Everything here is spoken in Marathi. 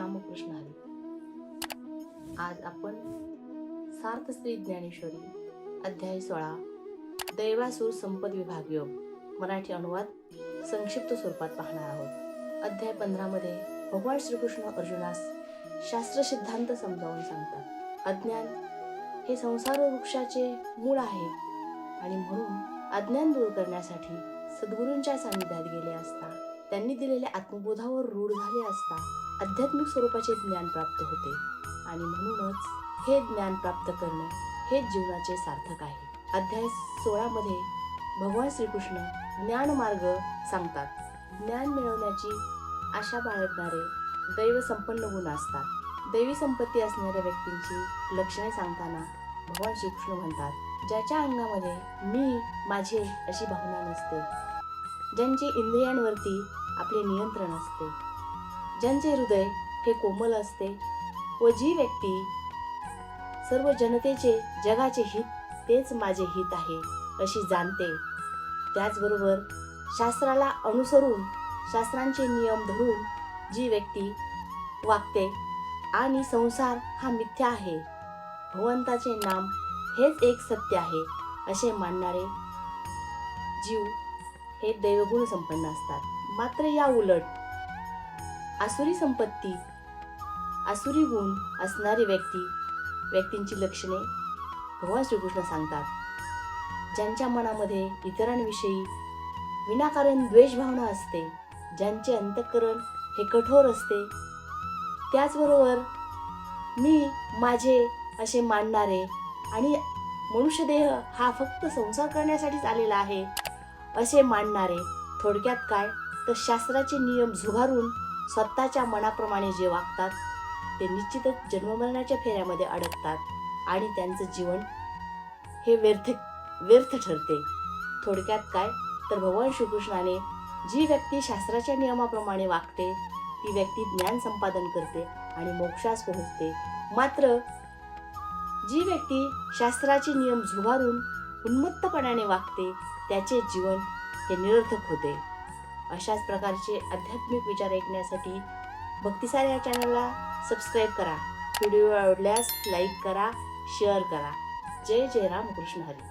रामकृष्ण हरी आज आपण सार्थ स्त्री ज्ञानेश्वरी अध्याय सोळा दैवासूर संपद विभाग योग मराठी अनुवाद संक्षिप्त स्वरूपात पाहणार आहोत. अध्याय पंधरामध्ये भगवान श्रीकृष्ण अर्जुनास शास्त्र सिद्धांत समजावून सांगतात. अज्ञान हे संसार वृक्षाचे मूळ आहे आणि म्हणून अज्ञान दूर करण्यासाठी सद्गुरूंच्या सानिध्यात गेले असता त्यांनी दिलेल्या आत्मबोधावर रूढ झाले असता आध्यात्मिक स्वरूपाचे ज्ञान प्राप्त होते. आणि म्हणूनच हे ज्ञान प्राप्त करणे हेच जीवनाचे सार्थक आहे. अध्याय सोळामध्ये भगवान श्रीकृष्ण ज्ञान मार्ग सांगतात. ज्ञान मिळवण्याची आशा बाळगणारे दैव संपन्न गुण असतात. दैवी संपत्ती असणाऱ्या व्यक्तींची लक्षणे सांगताना भगवान श्रीकृष्ण म्हणतात ज्याच्या अंगामध्ये मी माझे अशी भावना नसते. ज्यांचे इंद्रियांवरती आपले नियंत्रण असते. ज्यांचे हृदय हे कोमल असते व जी व्यक्ती सर्व जनतेचे जगाचे हित तेच माझे हित आहे अशी जाणते. त्याचबरोबर शास्त्राला अनुसरून शास्त्रांचे नियम धरून जी व्यक्ती वागते आणि संसार हा मिथ्या आहे भगवंताचे नाम हेच एक सत्य आहे असे मानणारे जीव हे दैवगुण संपन्न असतात. मात्र या उलट आसुरी संपत्ती आसुरी गुण असणारी व्यक्ती व्यक्तींची लक्षणे भगवान श्रीकृष्ण सांगतात. ज्यांच्या मनामध्ये इतरांविषयी विनाकारण द्वेषभावना असते ज्यांचे अंतःकरण हे कठोर असते त्याचबरोबर मी माझे असे मानणारे आणि मनुष्यदेह हा फक्त संसार करण्यासाठीच आलेला आहे असे मानणारे थोडक्यात काय? तर शास्त्राचे नियम झुगारून स्वतःच्या मनाप्रमाणे जे वागतात ते निश्चितच जन्ममरणाच्या फेऱ्यामध्ये अडकतात आणि त्यांचं जीवन हे व्यर्थ व्यर्थ ठरते. थोडक्यात काय? तर भगवान श्रीकृष्णाने जी व्यक्ती शास्त्राच्या नियमाप्रमाणे वागते ती व्यक्ती ज्ञान संपादन करते आणि मोक्षास पोहोचते. मात्र जी व्यक्ती शास्त्राचे नियम झुगारून उन्मत्तपणाने वागते त्याचे जीवन हे निरर्थक होते. अशाच प्रकारचे आध्यात्मिक विचार ऐकण्यासाठी भक्तिसार या चॅनलला सबस्क्राईब करा. व्हिडिओ आवडल्यास लाईक करा शेअर करा. जय जय राम कृष्ण हरी.